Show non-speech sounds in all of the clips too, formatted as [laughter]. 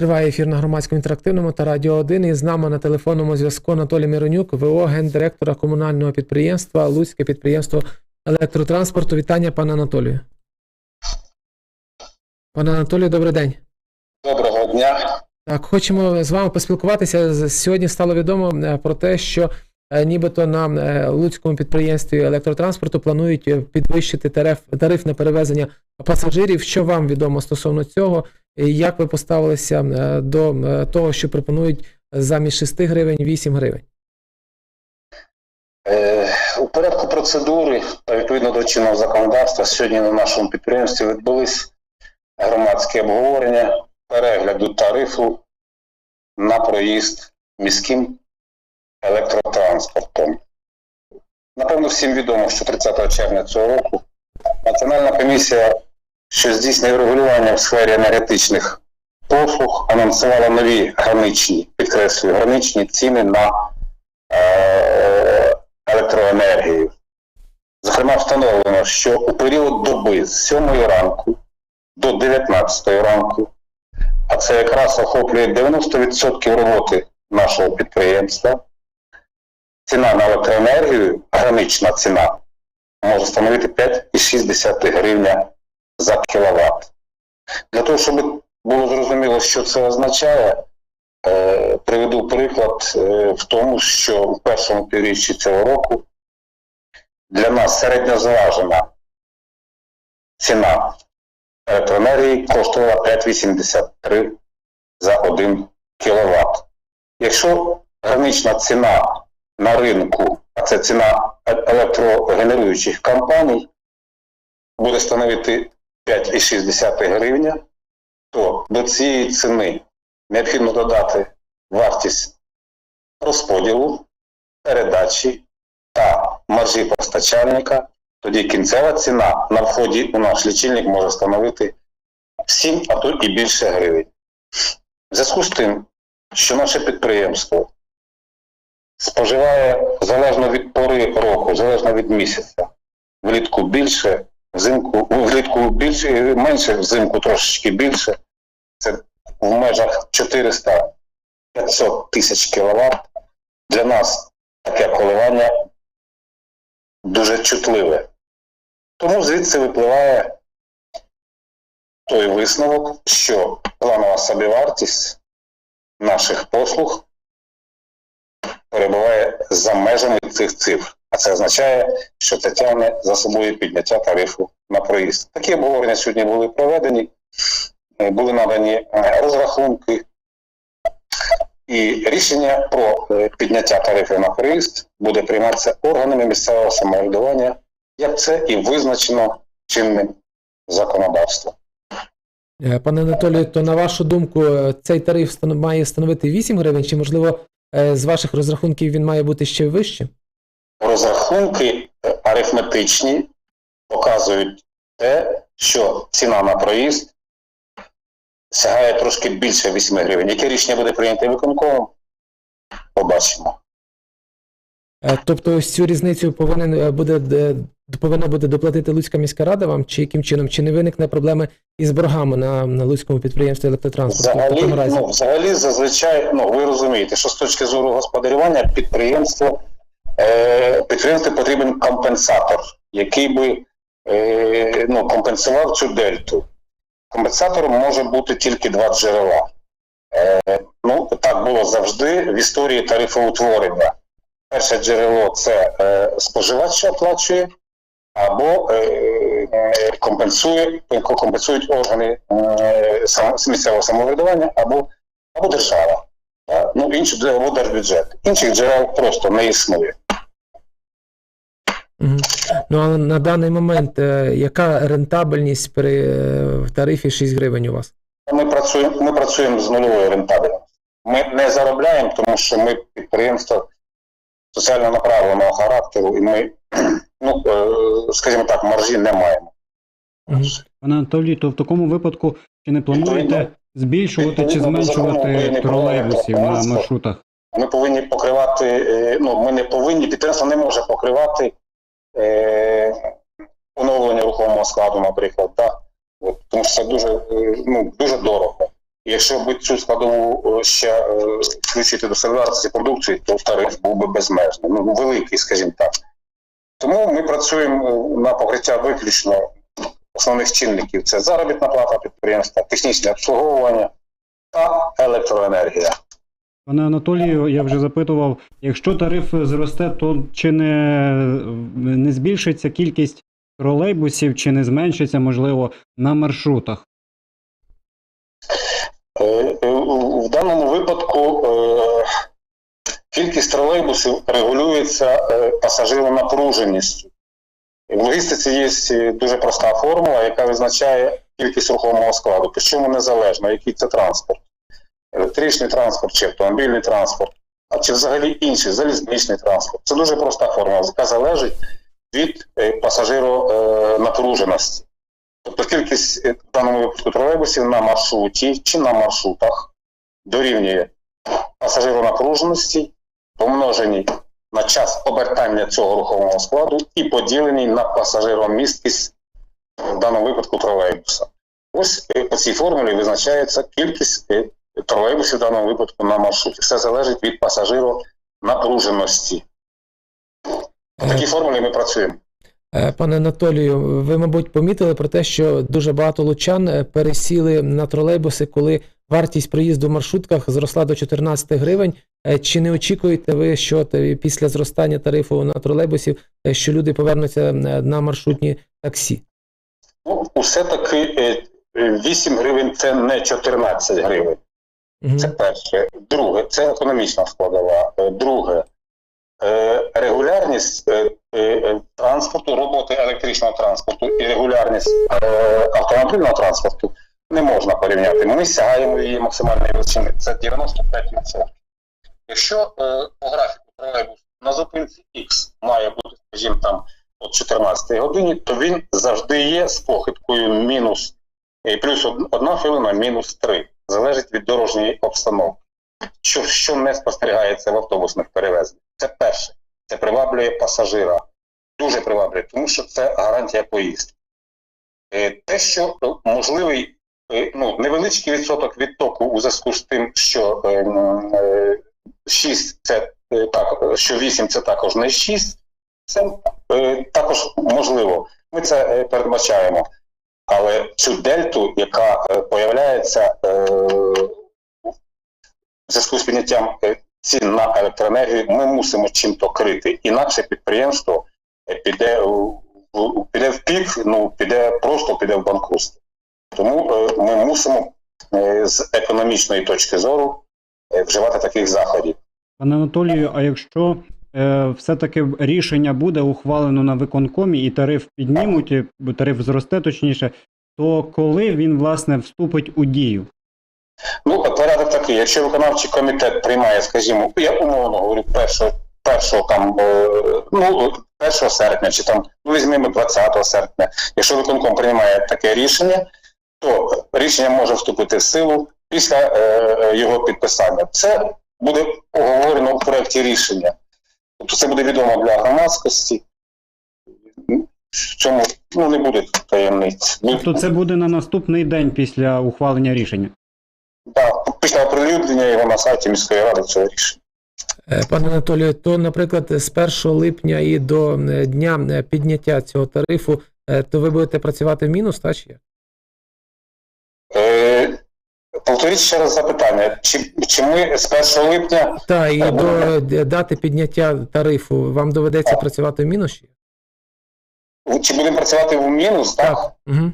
Триває ефір на громадському інтерактивному та радіо 1. І з нами на телефонному зв'язку Анатолій Миронюк, ВО, гендиректора комунального підприємства Луцьке підприємство електротранспорту. Вітання, пане Анатолію. Пане Анатолію, добрий день. Доброго дня. Так, хочемо з вами поспілкуватися. Сьогодні стало відомо е, про те, що нібито на е, Луцькому підприємстві електротранспорту планують е, підвищити тариф, тариф на перевезення пасажирів. Що вам відомо стосовно цього? Як ви поставилися е, до е, того, що пропонують замість 6 гривень 8 гривень? Е, у порядку процедури та відповідно до чинного законодавства сьогодні на нашому підприємстві відбулись громадські обговорення перегляду тарифу на проїзд міським електротранспортом. Напевно, всім відомо, що 30 червня цього року Національна комісія, що здійснює регулювання в сфері енергетичних послуг, анонсувала нові граничні, підкреслюю, граничні ціни на е, електроенергію. Зокрема, встановлено, що у період доби з 7 ранку до 19 ранку, а це якраз охоплює 90% роботи нашого підприємства, ціна на електроенергію, гранична ціна, може становити 5,6 гривня за кіловат. Для того, щоб було зрозуміло, що це означає, Е, Приведу приклад е, в тому, що в першому півріччі цього року для нас середньозважена ціна електроенергії коштувала 5,83 за 1 кВт. Якщо гранична ціна на ринку, а це ціна електрогенеруючих компаній, буде становити 5,6 гривня, то до цієї ціни необхідно додати вартість розподілу, передачі та маржі постачальника. Тоді кінцева ціна на вході у наш лічильник може становити 7, а то і більше гривень. В зв'язку з тим, що наше підприємство споживає залежно від пори року, залежно від місяця, влітку більше, взимку, влітку більше, менше, взимку трошечки більше. Це в межах 400-500 тисяч кВт. Для нас таке коливання дуже чутливе. Тому звідси випливає той висновок, що планова собівартість наших послуг за межами цих цифр. А це означає, що це тягне за собою підняття тарифу на проїзд. Такі обговорення сьогодні були проведені е, були надані е, розрахунки, і рішення про е, підняття тарифів на проїзд буде прийматися органами місцевого самоврядування, як це і визначено чинним законодавством. Пане Анатолію, то на вашу думку, цей тариф має становити 8 гривень, чи можливо з ваших розрахунків він має бути ще вищим? Розрахунки е, арифметичні показують те, що ціна на проїзд сягає трошки більше 8 гривень. Яке рішення буде прийнято виконкомом? Побачимо. Е, Тобто ось цю різницю повинен е, буде повинна буде доплатити Луцька міська рада вам, чи яким чином? Чи не виникне проблеми із боргами на, на Луцькому підприємстві електротранспорту Взагалі, разі? ну, взагалі, зазвичай, ну ви розумієте, що з точки зору господарювання підприємство, е, підприємству потрібен компенсатор, який би е, ну, компенсував цю дельту. Компенсатором може бути тільки два джерела. Е, ну, так було завжди в історії тарифоутворення. Перше джерело це е, споживач, що оплачує, або е, е, компенсує, компенсують органи е, місцевого самоврядування або, або держава. Ну, інші, або держбюджет. Інших джерел просто не існує. Ну але на даний момент яка рентабельність при в тарифі 6 гривень у вас? Ми працюємо, ми працюємо з нульовою рентабельністю. Ми не заробляємо, тому що ми підприємство соціально направленого характеру, і ми, [clears throat] ну, е, скажімо так, маржі не маємо. Пане Анатолій, то в такому випадку чи не плануєте збільшувати чи зменшувати тролейбусів на маршрутах? Ми повинні покривати, е, ну, ми не повинні, підприємство не може покривати е, оновлення рухомого складу, наприклад. Да? От, тому що це дуже, е, ну, дуже дорого. Якщо б цю складову е, ще е, включити до собівартості продукції, то тариф був би безмежний, ну великий, скажімо так. Тому ми працюємо е, на покриття виключно основних чинників: це заробітна плата підприємства, технічне обслуговування та електроенергія. Пане Анатолію, я вже запитував, якщо тариф зросте, то чи не, не збільшиться кількість тролейбусів, чи не зменшиться, можливо, на маршрутах? Е, е, В даному випадку е, кількість тролейбусів регулюється е, пасажиронапруженістю. В логістиці є е, дуже проста формула, яка визначає кількість рухомого складу, причому незалежно, який це транспорт. Електричний транспорт чи автомобільний транспорт, а чи взагалі інший залізничний транспорт. Це дуже проста формула, яка залежить від е, пасажиронапруженості. Тобто кількість е, в даному випадку тролейбусів на маршруті чи на маршрутах дорівнює пасажиронапруженості, помноженій на час обертання цього рухомого складу і поділеній на пасажиромісткість в даному випадку тролейбуса. Ось е, по цій формулі визначається кількість е, тролейбусів в даному випадку на маршруті. Все залежить від пасажиронапруженості. По такій формулі ми працюємо. Е, Пане Анатолію, ви, мабуть, помітили про те, що дуже багато лучан е, пересіли на тролейбуси, коли вартість проїзду в маршрутках зросла до 14 гривень. Е, Чи не очікуєте ви, що після зростання тарифу на тролейбусів, що люди повернуться на маршрутні таксі? Ну, усе-таки е, е, 8 гривень це не 14 гривень. Це перше. Друге, це економічна складова. Друге, регулярність е, е, транспорту, роботи електричного транспорту і регулярність е, автомобільного транспорту не можна порівняти. Ми сягаємо її максимальної величини. Це 95%. Якщо е, по графіку тролейбус на зупинці X має бути, скажімо, там о 14 годині, то він завжди є з похибкою мінус і плюс одна хвилина, мінус 3 залежить від дорожньої обстановки. Що, що не спостерігається в автобусних перевезеннях? Це перше. Це приваблює пасажира. Дуже приваблює, тому що це гарантія поїздки. Е, Те, що е, можливий е, ну, невеличкий відсоток відтоку у зв'язку з тим, що е, м, е, 6 це так, що 8 це також не 6, це також можливо. Ми це передбачаємо. Але цю дельту, яка появляється зв'язку з підняттям е, цін на електроенергію, ми мусимо чим-то крити. Інакше підприємство е, піде піде в пік, ну піде просто піде в банкрутство. Тому е, ми мусимо з економічної точки зору вживати таких заходів. Пане Анатолію, а якщо е, все-таки рішення буде ухвалено на виконкомі і тариф піднімуть, тариф зросте точніше, то коли він власне вступить у дію? Ну, порядок такий, якщо виконавчий комітет приймає, скажімо, я умовно говорю, першого, першого там, е, ну, 1 серпня, чи там, ну, візьмемо 20 серпня, якщо виконком приймає таке рішення, то рішення може вступити в силу після е, його підписання. Це буде оговорено в проєкті рішення. Тобто це буде відомо для громадськості. В цьому ну, не буде таємниць. Тобто це буде на наступний день після ухвалення рішення. Да, після оприлюднення його на сайті міської ради цього рішення. Е, Пане Анатолію, то, наприклад, з 1 липня і до е, дня е, підняття цього тарифу, то ви будете працювати в мінус, та чи як? Повторіть ще раз запитання. Чи, чи ми з 1 липня Та і до дати підняття тарифу вам доведеться працювати в мінус? чи чи будемо працювати в мінус? Так. Так. Угу.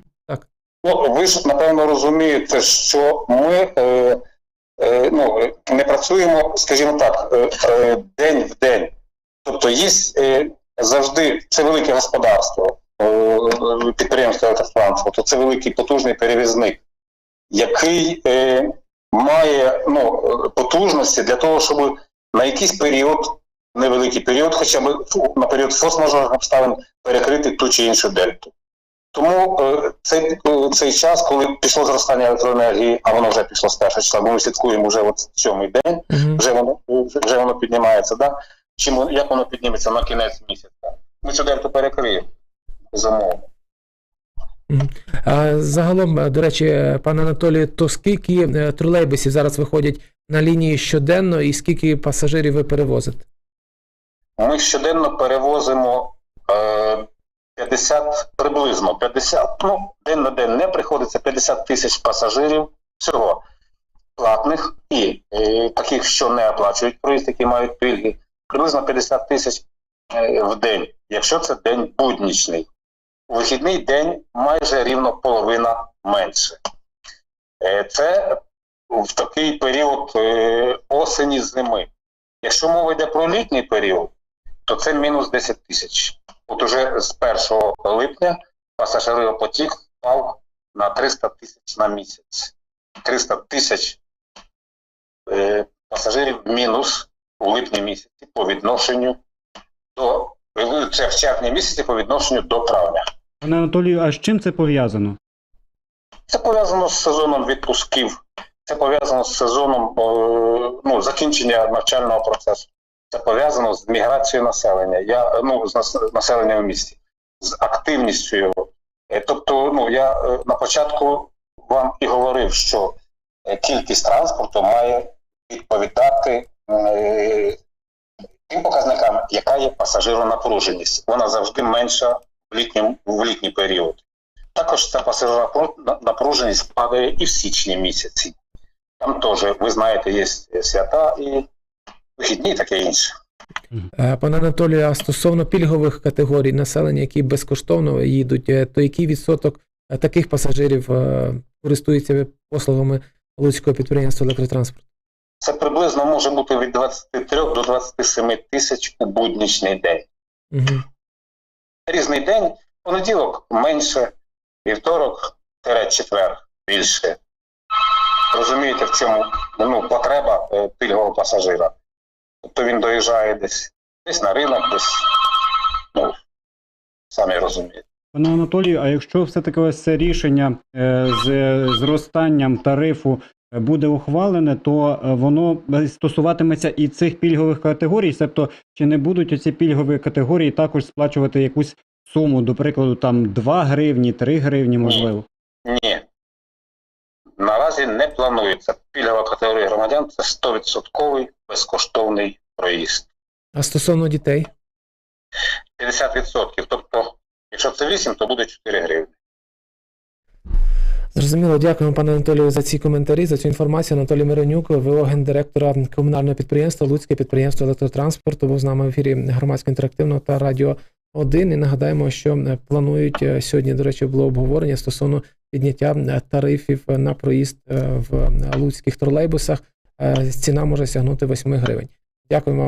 Ну, ви ж напевно розумієте, що ми е, е, ну, не працюємо, скажімо так, е, е, день в день. Тобто є е, завжди це велике господарство, е, підприємство електротранспорту, це великий потужний перевізник, який е, має ну, потужності для того, щоб на якийсь період, невеликий період, хоча б на період форс-мажорних обставин перекрити ту чи іншу дельту. Тому е, цей, е, цей час, коли пішло зростання електроенергії, а воно вже пішло з першого числа, бо ми слідкуємо вже от сьомий день, вже воно вже, воно піднімається. Да? Чим як воно підніметься на кінець місяця? Ми цю дельту перекриємо. Безумовно. А загалом, е, до речі, пане Анатолію, то скільки тролейбусів зараз виходять на лінії щоденно і скільки пасажирів ви перевозите? Ми щоденно перевозимо е, 50, приблизно 50, ну, день на день не приходиться 50 тисяч пасажирів всього платних і е, таких, що не оплачують проїзд, які мають пільги, приблизно 50 тисяч е, в день, якщо це день буднічний. У вихідний день майже рівно половина менше. Е, це в такий період осені зими. Якщо мова йде про літній період, то це мінус 10 тисяч. От уже з 1 липня пасажиропотік впав на 300 тисяч на місяць. 300 тисяч е, пасажирів мінус у липні місяці по відношенню до це в червні місяці по відношенню до травня. Пане Анатолію, а з чим це пов'язано? Це пов'язано з сезоном відпусків, це пов'язано з сезоном е, ну, закінчення навчального процесу. Це пов'язано з міграцією населення. Я ну з населення в місті, з активністю його. Е, Тобто, ну я е, на початку вам і говорив, що е, кількість транспорту має відповідати тим показникам, яка є пасажиронапруженість. Вона завжди менша в літньому в літній період. Також ця пасажиронапруженість падає і в січні місяці. Там теж, ви знаєте, є свята і вихідні, таке інше. Е, Пане Анатолію, а стосовно пільгових категорій населення, які безкоштовно їдуть, е, то який відсоток е, таких пасажирів користується послугами Луцького підприємства електротранспорту? Це приблизно може бути від 23 до 27 тисяч у буднічний день. Угу. Різний день, понеділок менше, вівторок, четвер більше. Розумієте, в чому ну, потреба пільгового пасажира. Тобто він доїжджає десь, десь на ринок, десь, ну, самі розумієте. Пане Анатолію, а якщо все-таки ось це рішення е, з зростанням тарифу е, буде ухвалене, то е, воно стосуватиметься і цих пільгових категорій, тобто чи не будуть оці пільгові категорії також сплачувати якусь суму, до прикладу, там 2 гривні, 3 гривні, можливо. Ні. Наразі не планується. Пільгова категорія громадян це 100% безкоштовний проїзд. А стосовно дітей? 50%. Тобто, якщо це 8, то буде 4 гривні. Зрозуміло, дякуємо, пане Анатолію, за ці коментарі, за цю інформацію. Анатолій Миронюк, ВО гендиректора комунального підприємства Луцьке підприємство електротранспорту, був з нами в ефірі громадського інтерактивного та радіо 1. І нагадаємо, що е, планують е, сьогодні, до речі, було обговорення стосовно підняття е, тарифів на проїзд в луцьких тролейбусах. Ціна може сягнути 8 гривень. Дякуємо.